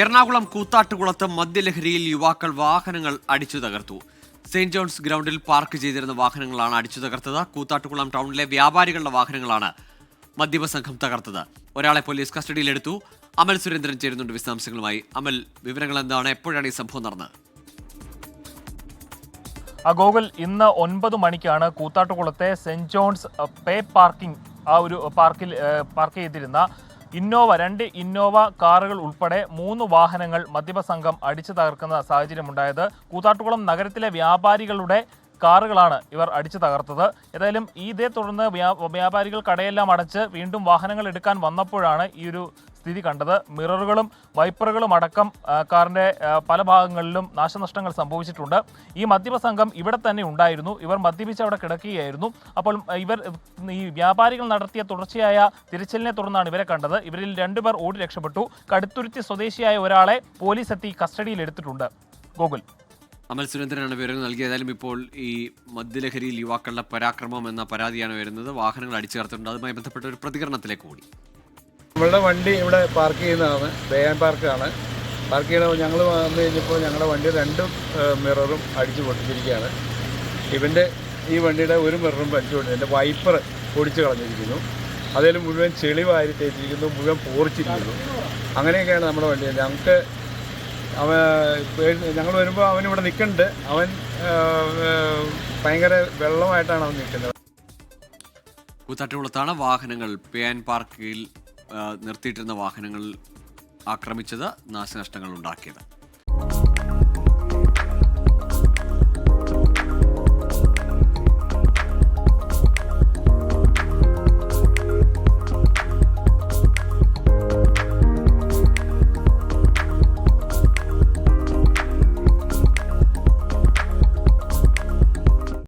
എറണാകുളം കൂത്താട്ടുകുളത്ത് മദ്യലഹരിയിൽ യുവാക്കൾ വാഹനങ്ങൾ അടിച്ചു തകർത്തു. സെയിന്റ് ജോൺസ് ഗ്രൗണ്ടിൽ പാർക്ക് ചെയ്തിരുന്ന വാഹനങ്ങളാണ് അടിച്ചു തകർത്തത്. കൂത്താട്ടുകുളം ടൗണിലെ വ്യാപാരികളുടെ വാഹനങ്ങളാണ് മദ്യപ സംഘം തകർത്തത്. ഒരാളെ പോലീസ് കസ്റ്റഡിയിലെടുത്തു. അമൽ സുരേന്ദ്രൻ ചേരുന്നുണ്ട് വിശദാംശങ്ങളുമായി. അമൽ വിവരങ്ങൾ എന്താണ്? എപ്പോഴാണ് ഈ സംഭവം നടന്നത്? ഗോകുൽ ഇന്ന് ഒൻപത് മണിക്കാണ് കൂത്താട്ടുകുളത്തെ സെന്റ് ജോൺസ് പേ പാർക്കിംഗ് ആ ഒരു പാർക്കിൽ പാർക്ക് ചെയ്തിരുന്ന ഇന്നോവ രണ്ട് ഇന്നോവ കാറുകൾ ഉൾപ്പെടെ മൂന്ന് വാഹനങ്ങൾ മദ്യപ സംഘം അടിച്ചു തകർക്കുന്ന സാഹചര്യമുണ്ടായത് കൂത്താട്ടുകുളം നഗരത്തിലെ വ്യാപാരികളുടെ കാറുകളാണ് ഇവർ അടിച്ചു തകർത്തത്. ഏതായാലും ഇതേ തുടർന്ന് വ്യാ- വ്യാപാരികൾ കടയെല്ലാം അടച്ച് വീണ്ടും വാഹനങ്ങൾ എടുക്കാൻ വന്നപ്പോഴാണ് ഈ ഒരു സ്ഥിതി കണ്ടത്. മിററുകളും വൈപ്പറുകളും അടക്കം കാറിന്റെ പല ഭാഗങ്ങളിലും നാശനഷ്ടങ്ങൾ സംഭവിച്ചിട്ടുണ്ട്. ഈ മദ്യപ സംഘം ഇവിടെ തന്നെ ഉണ്ടായിരുന്നു. ഇവർ മദ്യപിച്ച് അവിടെ കിടക്കുകയായിരുന്നു. അപ്പോൾ ഇവർ ഈ വ്യാപാരികൾ നടത്തിയ തുടർച്ചയായ തിരച്ചിലിനെ തുടർന്നാണ് ഇവരെ കണ്ടത്. ഇവരിൽ രണ്ടുപേർ ഓടി രക്ഷപ്പെട്ടു. കടുത്തുരുത്തി സ്വദേശിയായ ഒരാളെ പോലീസ് എത്തി കസ്റ്റഡിയിൽ എടുത്തിട്ടുണ്ട് ഗോകുൽ. അമൽ സുരേന്ദ്രനാണ് വിവരങ്ങൾ നൽകിയത്. ഏതായാലും ഇപ്പോൾ ഈ മദ്യലഹരിയിൽ യുവാക്കളുടെ പരാക്രമം എന്ന പരാതിയാണ് വരുന്നത്. വാഹനങ്ങൾ അടിച്ചു ചേർത്തിട്ടുണ്ട് അതുമായി ബന്ധപ്പെട്ട ഒരു പ്രതികരണത്തിലേക്ക് കൂടി. നമ്മളുടെ വണ്ടി ഇവിടെ പാർക്ക് ചെയ്യുന്നതാണ്. ബേയാൻ പാർക്കാണ്. പാർക്ക് ചെയ്യണ ഞങ്ങൾ വന്നു കഴിഞ്ഞപ്പോൾ ഞങ്ങളുടെ വണ്ടി രണ്ട് മിററും അടിച്ച് പൊട്ടിച്ചിരിക്കുകയാണ്. ഇവന്റെ ഈ വണ്ടിയുടെ ഒരു മിററും വലിച്ചു പൊട്ടി എന്റെ വൈപ്പർ പൊടിച്ച് കളഞ്ഞിരിക്കുന്നു. അതിൽ മുഴുവൻ ചെളി വാരി തേച്ചിരിക്കുന്നു മുഴുവൻ പോറിച്ചിരിക്കുന്നു അങ്ങനെയൊക്കെയാണ് നമ്മുടെ വണ്ടി. ഞങ്ങൾക്ക് അവൻ ഞങ്ങൾ വരുമ്പോൾ അവൻ ഇവിടെ നിൽക്കുന്നുണ്ട് അവൻ ഭയങ്കര വെള്ളമായിട്ടാണ് അവൻ നിൽക്കുന്നത്. കൂത്താട്ടുകുളത്താണ് വാഹനങ്ങൾ പേൻ പാർക്കിൽ നിർത്തിയിട്ടിരുന്ന വാഹനങ്ങൾ ആക്രമിച്ചത് നാശനഷ്ടങ്ങൾ ഉണ്ടാക്കിയത്.